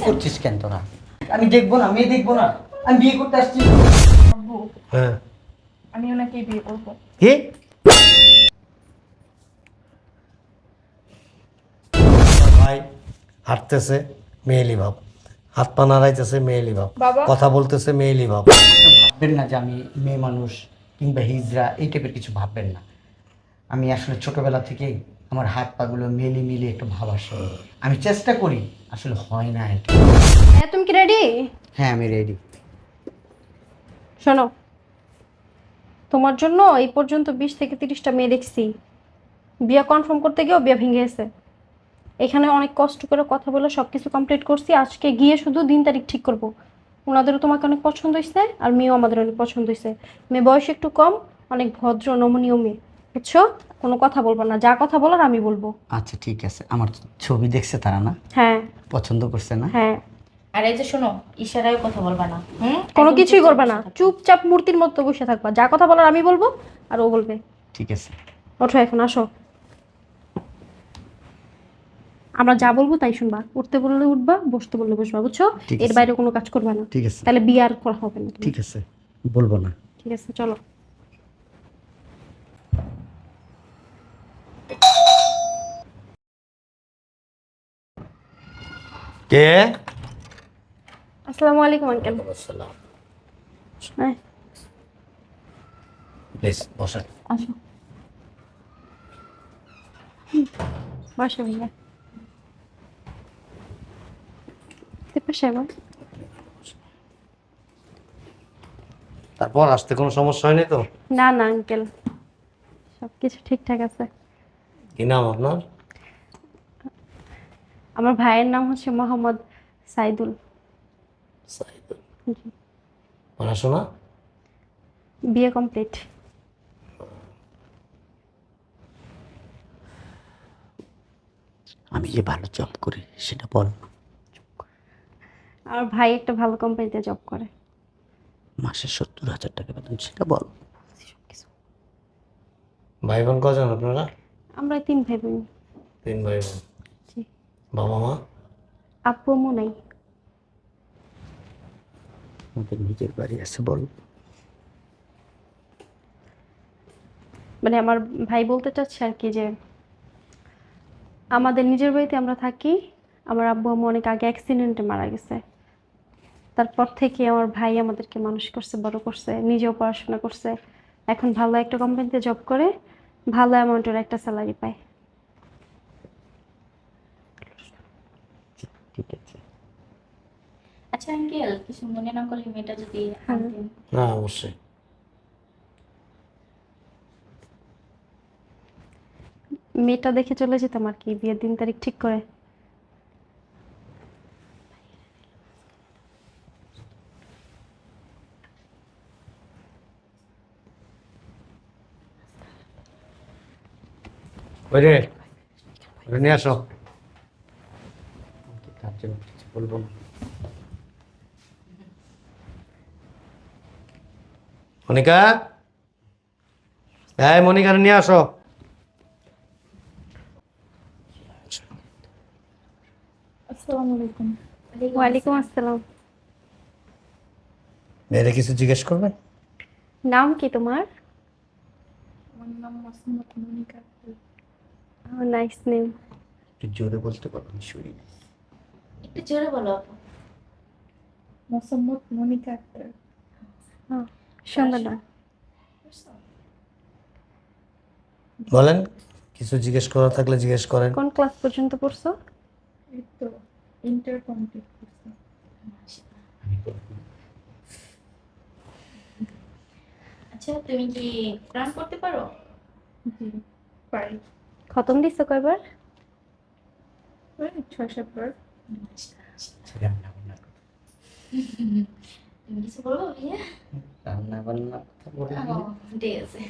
এরকম করছিস কেন তোরা? আমি দেখব না মেয়ে দেখব না। আমি বিয়ে করতে আসছি। আব্বু হ্যাঁ। আমি ওনাকে বিয়ে করব। কি? ভাই। হাঁটতেছে মেয়েলি ভাব। হাত পা নাড়াইতেছে মেয়েলি ভাব। কথা বলতেছে মেয়েলি ভাব। ভাববেন না যে আমি মেয়ে মানুষ কিংবা হিজড়া এই টাইপের কিছু ভাববেন না। আমি আসলে ছোটবেলা থেকেই আমার হাত পাগুলো মেলি মিলে একটু ভাব আসে। আমি চেষ্টা করি আসলে হয় না এটা। হ্যাঁ তুমি কি রেডি হ্যাঁ আমি রেডি শোনো তোমার জন্য এই পর্যন্ত বিশ থেকে তিরিশটা মেয়ে দেখছি। বিয়ে কনফার্ম করতে গিয়েও বিয়ে ভেঙে গেছে। এখানে অনেক কষ্ট করে কথা বলে সব কিছু কমপ্লিট করছি। আজকে গিয়ে শুধু দিন তারিখ ঠিক করব। ওনাদেরও তোমাকে অনেক পছন্দ হয়েছে আর মেয়েও আমাদের অনেক পছন্দ হয়েছে মেয়ে বয়স একটু কম অনেক ভদ্র নমনীয় মেয়ে। বুঝছ? কোনো কথা বলব না। যা কথা বলার আমি বলব। আচ্ছা ঠিক আছে। আমার ছবি দেখছে তারা না? হ্যাঁ। পছন্দ করছে না? হ্যাঁ। আর এই যে শোনো ইশারায় কথা বলবা না হুম? কোনো কিছুই করবে না। চুপচাপ মূর্তির মতো বসে থাকবা। যা কথা বলার আমি বলব আর ও বলবে। ঠিক আছে। ওঠো এখন আসো। আমরা যা বলব তাই শুনবা। উঠতে বললে উঠবা বসতে বললে বসবা বুঝছ? এর বাইরে কোনো কাজ করবা না। ঠিক আছে। তাহলে বিয়ে আর করা হবে না ঠিক আছে। বলব না। ঠিক আছে চলো। কে? আসসালামু আলাইকুম আঙ্কেল। হ্যাঁ। প্লিজ বসেন। আসো। বসো ভাইয়া। পাশে তারপর আসতে কোনো সমস্যা হয়নি তো? না না আঙ্কেল। সবকিছু ঠিকঠাক আছে। কি নাম আপনার? আমার ভাইয়ের নাম হচ্ছে মোহাম্মদ সাইদুল। সাইদুল। পড়াশোনা? বিয়ে কমপ্লিট। আমি যে ভালো জব করি সেটা বল। আর ভাই একটা ভালো কোম্পানিতে জব করে। মাসে সত্তর হাজার টাকা বেতন সেটা বল। ভাই বোন কজন আপনারা? আমরা তিন ভাই বোন তিন ভাই বোন। বাবা মা আপু আম্মু নাই। আমাদের নিজের বাড়ি আছে বল। মানে আমার ভাই বলতে চাচ্ছে আর কি যে আমাদের নিজের বাড়িতে আমরা থাকি আমার আব্বু আম্মু অনেক আগে অ্যাক্সিডেন্টে মারা গেছে। তারপর থেকে আমার ভাই আমাদেরকে মানুষ করছে বড় করছে নিজেও পড়াশোনা করছে। এখন ভালো একটা কোম্পানিতে জব করে ভালো অ্যামাউন্টের একটা স্যালারি পায়। ঠিক আছে আচ্ছা আঙ্কেল কিছু মনে না করলে মেয়েটা যদি না অবশ্যই। মেয়েটা দেখে চলে যেতাম আর কি বিয়ের দিন তারিখ ঠিক করে। ওই রে নিয়ে আসো। তার কিছু বলব না মনিকা হ্যাঁ মনিকা নিয়ে আসো ওয়ালাইকুম আসসালাম মেয়েরে কিছু জিজ্ঞেস করবেন নাম কি তোমার আমার নাম মাসুমাত মনিকা নাইস নেম একটু জোরে বলতে পারো আমি শুনি না। একটু জোরে বলো আপু। মোসাম্মদ মনিকা আক্তার বলেন কিছু জিজ্ঞেস করা থাকলে জিজ্ঞেস করেন। কোন ক্লাস পর্যন্ত পড়ছো? এই তো ইন্টার কমপ্লিট করছি। আচ্ছা তুমি কি কোরআন পড়তে পারো? জি পারি। খতম দিছো কয়বার? ওই ছয় সাতবার। রান্না বান্না তুমি কিছু বলব ভাইয়া রান্না বান্না কথা বলে ঠিক আছে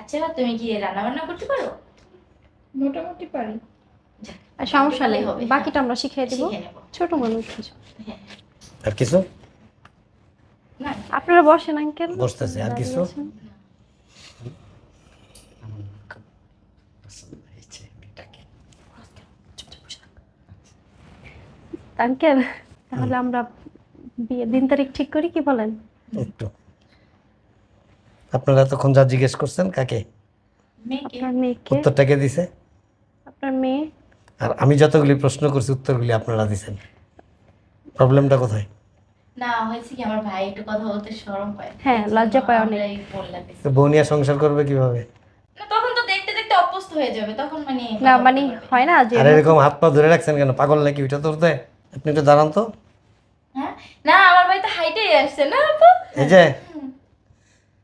আচ্ছা তুমি কি রান্না বান্না করতে পারো মোটামুটি পারি আর সমস্যা নেই। হবে বাকিটা আমরা শিখিয়ে দিব। ছোট মানুষ কিছু হ্যাঁ। আর কিছু? না। আপনারা বসেন আঙ্কেল। বসতেছে। আর কিছু আমার খুব পছন্দ হয়েছে মেয়েটাকে আঙ্কেল তাহলে আমরা বিয়ে দিন তারিখ ঠিক করি কি বলেন? একটু। আপনারা এতক্ষণ যা জিজ্ঞেস করছেন কাকে? আপনার মেয়েকে। উত্তরটা কে দিছে? আপনার মেয়ে। আর আমি যতগুলি প্রশ্ন করছি উত্তরগুলি আপনারা দিছেন। প্রবলেমটা কোথায়? না হয়েছে কি আমার ভাই একটু কথা বলতে শরম পায়। হ্যাঁ, লজ্জা পায় অনেক। বললাম তো বউ নিয়ে সংসার করবে কীভাবে? না, তখন তো দেখতে দেখতে অভ্যস্ত হয়ে যাবে তখন মানে না মানে হয় না যে আর এরকম হাত পা ধরে রাখছেন কেন? পাগল নাকি? ওইটা ধরতে আপনি একটু দাঁড়ান তো। হ্যাঁ? না আমার ভাই তো হাইটেই আসছে না আপু? এই যে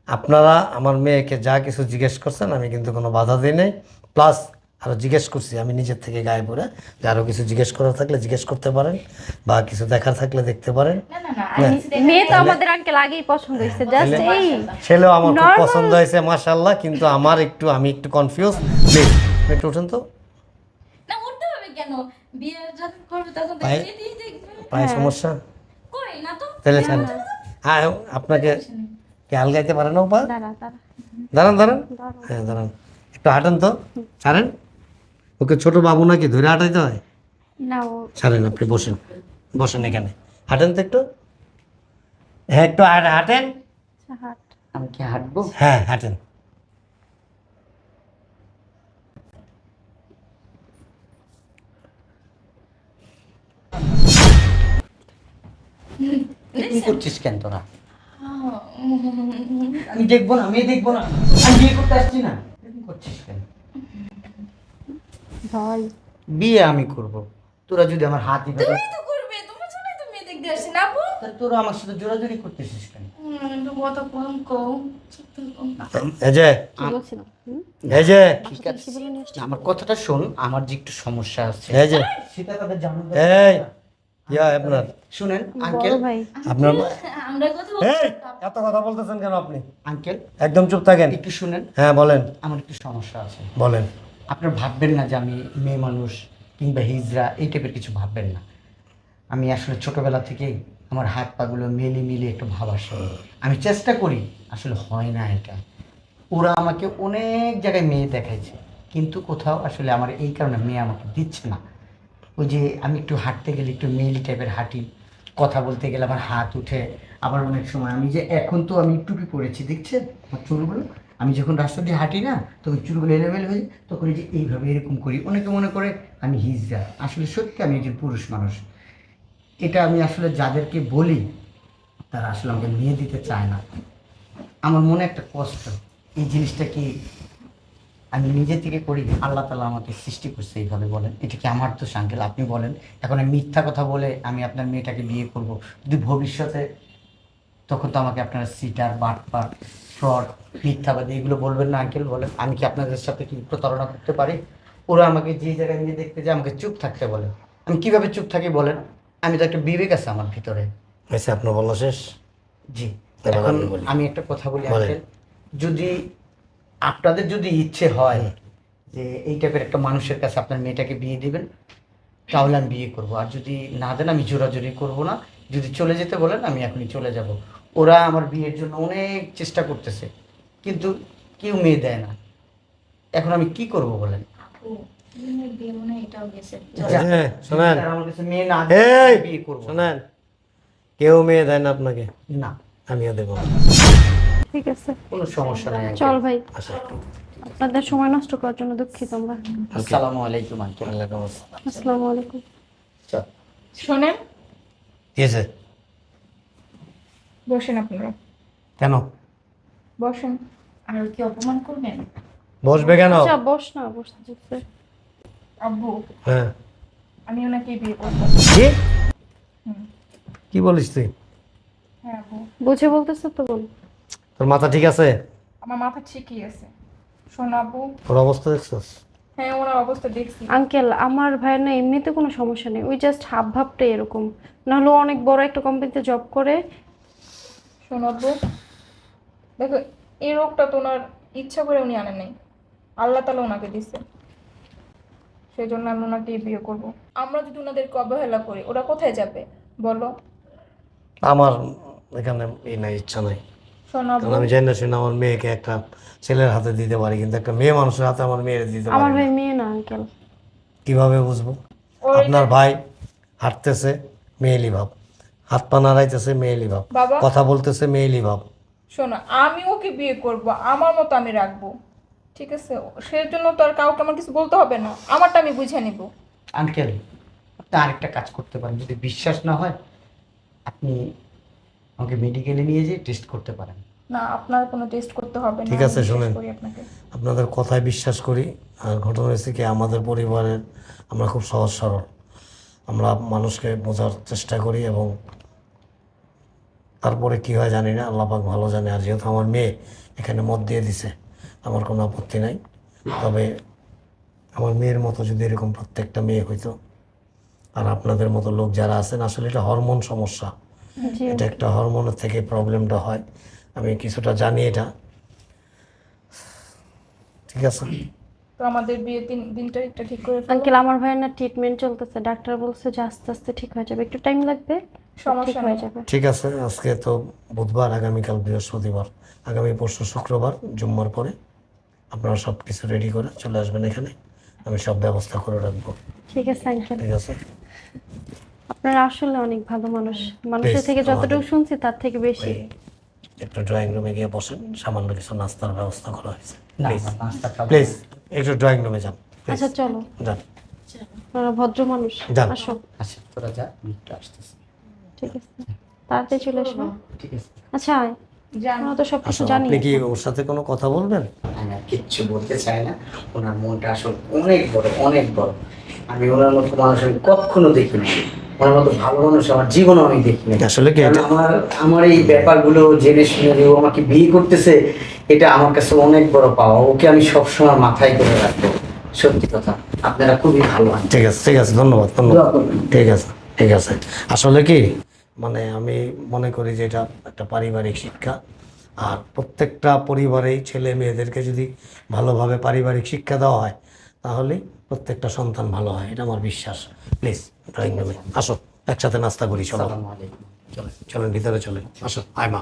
আপনারা আমার মেয়েকে যা কিছু জিজ্ঞেস করছেন আমি কিন্তু কোনো বাধা দিই নাই। প্লাস আরও জিজ্ঞেস করছি আমি নিজের থেকে গায়ে পড়ে যে আরও কিছু জিজ্ঞেস করার থাকলে জিজ্ঞেস করতে পারেন বা কিছু দেখার থাকলে দেখতে পারেন। না না না আমি কিছু দেখি মেয়ে তো আমাদের আঙ্কেল আগেই পছন্দ হয়েছে জাস্ট এই। ছেলেও আমার খুব পছন্দ হয়েছে মাশাল্লাহ কিন্তু আমার একটু আমি একটু কনফিউজ প্লিজ একটু উঠুন তো। না উঠতে হবে কেন? বিয়ে যখন করবে তখন তো ভাই- বিয়ে দিয়ে দেখবে পায়ে সমস্যা কই না। তো তাহলে হ্যাঁ আপনাকে কি আলগাইতে পারে না উপা দাঁড়া দাঁড়া। দাঁড়ান দাঁড়ান। হ্যাঁ দাঁড়ান। একটু হাঁটেন তো। ছাড়েন। ওকে ছোট বাবু নাকি ধরে হাঁটাইতে হয়? না ও ছাড়েন আপনি বসেন। বসেন এখানে। হাঁটেন তো একটু। হ্যাঁ একটু হাঁটেন। আচ্ছা, আমি কি হাঁটবো? হ্যাঁ হাঁটেন। এরকম করছিস কেন তোরা? আমি দেখব না আমি দেখব না। আমি বিয়ে করতে আসছি না। করছিস কেন? ভাই। বিয়ে আমি করব। তোরা যদি আমার হাত দিতে তুমি তো করবে তোমার জন্যই তো মেয়ে দেখতে আসছি না আপু। তোরা আমার সাথে জোরাজোরি করতেছিস কেন? আমার কথাটা শোন আমার যে একটু সমস্যা আছে। আপনার। শুনেন আঙ্কেল আপনার এত কথা বলতেছেন কেন আপনি? আঙ্কেল একদম চুপ থাকেন। একটু শুনেন। হ্যাঁ বলেন। আমার একটু সমস্যা আছে। বলেন। আপনার ভাববেন না যে আমি মেয়ে মানুষ কিংবা হিজড়া এই টাইপের কিছু ভাববেন না। আমি আসলে ছোটবেলা থেকেই আমার হাত পাগুলো মেলে মিলে একটু ভাব আসে। আমি চেষ্টা করি, আসলে হয় না এটা। ওরা আমাকে অনেক জায়গায় মেয়ে দেখাইছে, কিন্তু কোথাও আসলে আমার এই কারণে মেয়ে আমাকে দিচ্ছে না। ওই যে আমি একটু হাঁটতে গেলে একটু মেলি টাইপের হাঁটি, কথা বলতে গেলে আমার হাত উঠে। আবার অনেক সময় আমি যে এখন তো আমি টুপি পরেছি, দেখছেন? আমার চুলগুলো? আমি যখন রাস্তা দিয়ে হাঁটি না, তখন চুলগুলো এলোমেলো হয়ে তখন যে এইভাবে এরকম করি। অনেকে মনে করে আমি হিজড়া। আসলে সত্যি আমি একজন পুরুষ মানুষ। এটা আমি আসলে যাদেরকে বলি, তারা আসলে আমাকে নিয়ে দিতে চায় না। আমার মনে একটা কষ্ট, এই জিনিসটা কি আমি নিজে থেকে করি? আল্লাহ তালা আমাকে সৃষ্টি করছে এইভাবে বলেন। এটা কি আমার তো সাঙ্কেল আপনি বলেন। এখন আমি মিথ্যা কথা বলে আমি আপনার মেয়েটাকে বিয়ে করব। যদি ভবিষ্যতে তখন তো আমাকে আপনারা সিটার বাটপার ফ্রড মিথ্যাবাদী এগুলো বলবেন না আঙ্কেল বলেন। আমি কি আপনাদের সাথে কি প্রতারণা করতে পারি? ওরা আমাকে যে জায়গায় নিয়ে দেখতে যায়, আমাকে চুপ থাকতে বলে। আমি কীভাবে চুপ থাকি বলেন? আমি তো একটা বিবেক আছে আমার ভিতরে। হয়েছে আপনার বলা শেষ? জি। এবার এখন আমি বলি। আমি একটা কথা বলি বলেন। আঙ্কেল। যদি আপনাদের যদি ইচ্ছে হয় যে এই টাইপের একটা মানুষের কাছে আপনার মেয়েটাকে বিয়ে দিবেন তাহলে আমি বিয়ে করব। আর যদি না দেন আমি জোরাজোরি করব না। যদি চলে যেতে বলেন আমি এখনই চলে যাব। ওরা আমার বিয়ের জন্য অনেক চেষ্টা করতেছে কিন্তু কেউ মেয়ে দেয় না। এখন আমি কি করব বলেন? আপু হয় হ্যাঁ, শোনেন। কেউ মেয়ে দেয় না আপনাকে? না। আমিও দেবো। ঠিক আছে। কোনো সমস্যা নাই। চল ভাই। আচ্ছা। আপনাদের সময় নষ্ট করার জন্য দুঃখিত আমরা। আসসালামু আলাইকুম আঙ্কেল ওয়ালাইকুম আসসালাম। আসসালামু আলাইকুম। চল। শোনেন। হয়েছে? বসেন আপনারা। কেন? বসেন। আর কি অপমান করবেন? বসবে কেন? আচ্ছা বস না বসতে আব্বু। হ্যাঁ। আমি ওনাকে বিয়ে করব। কি। কি বলিস তুই? হ্যাঁ আব্বু। বুঝে বলতেছে তো বল। তোর মাথা ঠিক আছে? আমার মাথা ঠিকই আছে। শোন আব্বু। ওর অবস্থা দেখছস? হ্যাঁ ওনার অবস্থা দেখছি। আঙ্কেল আমার ভাইয়ের না এমনিতে কোনো সমস্যা নেই। ওই জাস্ট হাব ভাবটাই এরকম। নাহলে অনেক বড় একটা কোম্পানিতে জব করে। শোন আব্বু। দেখো এই রোগটা তো ওনার ইচ্ছা করে উনি আনেন নাই। আল্লাহ তালা ওনাকে দিচ্ছে সেই জন্য আমি ওনাকে বিয়ে করব। আমরা যদি ওনাদেরকে অবহেলা করি ওরা কোথায় যাবে? বলো। আমার এখানে এই নাই ইচ্ছা নাই। কারণ আমি জানি না শুনে আমার মেয়েকে একটা ছেলের হাতে দিতে পারি কিন্তু একটা মেয়ে মানুষের হাতে আমার মেয়ের দিতে আমার পারি না। ভাই মেয়ে না আঙ্কেল কীভাবে বুঝব? ওই- আপনার ভাই হাঁটতেছে মেয়েলি ভাব। হাত পা নাড়াইতেছে মেয়েলি ভাব। বাবা। কথা বলতেছে মেয়েলি ভাব। শোনো আমি ওকে বিয়ে করব? আমার মতো আমি রাখব। ঠিক আছে সেই জন্য তো আর কাউকে আমার কিছু বলতে হবে না। আমারটা আমি বুঝে নিব। আঙ্কেল আপনি আরেকটা কাজ করতে পারেন। যদি বিশ্বাস না হয় আপনি আমাকে মেডিকেলে নিয়ে যেয়ে টেস্ট করতে পারেন। না আপনার কোনো টেস্ট করতে হবে না। ঠিক আছে, আমি বিশ্বাস শোনেন। করি আপনাকে। আপনাদের কথায় বিশ্বাস করি। আর ঘটনা হয়েছে কি আমাদের পরিবারের আমরা খুব সহজ সরল। আমরা মানুষকে বোঝার চেষ্টা করি এবং তারপরে কি হয় জানি না আল্লাহ পাক ভালো জানে। আর যেহেতু আমার মেয়ে এখানে মত দিয়ে দিছে। আমার কোনো আপত্তি নাই। তবে আমার মেয়ের মতো যদি এরকম প্রত্যেকটা মেয়ে হইতো আর আপনাদের মতো লোক যারা আছেন আসলে এটা হরমোন সমস্যা। এটা একটা হরমোনের থেকে প্রবলেমটা হয়। আমি কিছুটা জানি এটা। ঠিক আছে? তো আমাদের বিয়ে দিন দিন তারিখটা ঠিক করে আঙ্কেল আমার ভাইয়ের না ট্রিটমেন্ট চলতেছে। ডাক্তার বলছে যে আস্তে আস্তে ঠিক হয়ে যাবে। একটু টাইম লাগবে? সমস্যা হয়ে যাবে। ঠিক আছে আজকে তো বুধবার আগামীকাল বৃহস্পতিবার। আগামী পরশু শুক্রবার জুম্মার পরে। আপনারা সব কিছু রেডি করে চলে আসবেন এখানে। আমি সব ব্যবস্থা করে রাখব। ঠিক আছে আঙ্কেল। ঠিক আছে? আপনারা আসলে অনেক ভালো মানুষ। মানুষের থেকে যতটুকু শুনছি তার থেকে বেশি। একটু ড্রয়িং রুমে গিয়ে বসেন সামান্য কিছু নাস্তার ব্যবস্থা করা হয়েছে। প্লিজ নাস্তা খাব প্লিজ একটু ড্রয়িং রুমে যান। আচ্ছা চলো। যান। আপনারা ভদ্র মানুষ। যান। আসো। আচ্ছা তোরা যা ঠিক আছে। তাড়াতাড়ি চলে এসো ঠিক আছে। আচ্ছা আমরা তো সব কিছু জানি আপনি কি ওর সাথে কোনো কথা বলবেন? আমি কিচ্ছু বলতে চাই না। ওনার মনটা আসলে অনেক বড় অনেক বড়। আমি ওনার মতো মানুষ আমি কখনো দেখিনি। ওনার মতো ভালো মানুষ আমার জীবনে আমি দেখিনি। আসলে কি আমার আমার এই ব্যাপারগুলো জেনে শুনে যে ও আমাকে বিয়ে করতেছে এটা আমার কাছে অনেক বড় পাওয়া। ওকে আমি সবসময় মাথায় করে রাখব। সত্যি কথা। আপনারা খুবই ভালো ঠিক আছে ঠিক আছে ধন্যবাদ ধন্যবাদ। ঠিক আছে ঠিক আছে। আসলে কি মানে আমি মনে করি যে এটা একটা পারিবারিক শিক্ষা। আর প্রত্যেকটা পরিবারেই ছেলে মেয়েদেরকে যদি ভালোভাবে পারিবারিক শিক্ষা দেওয়া হয় তাহলে প্রত্যেকটা সন্তান ভালো হয়। এটা আমার বিশ্বাস। প্লিজ ড্রয়িং রুমে আসো। একসাথে নাস্তা করি চলো। চলেন ভিতরে চলে আসো আয় মা।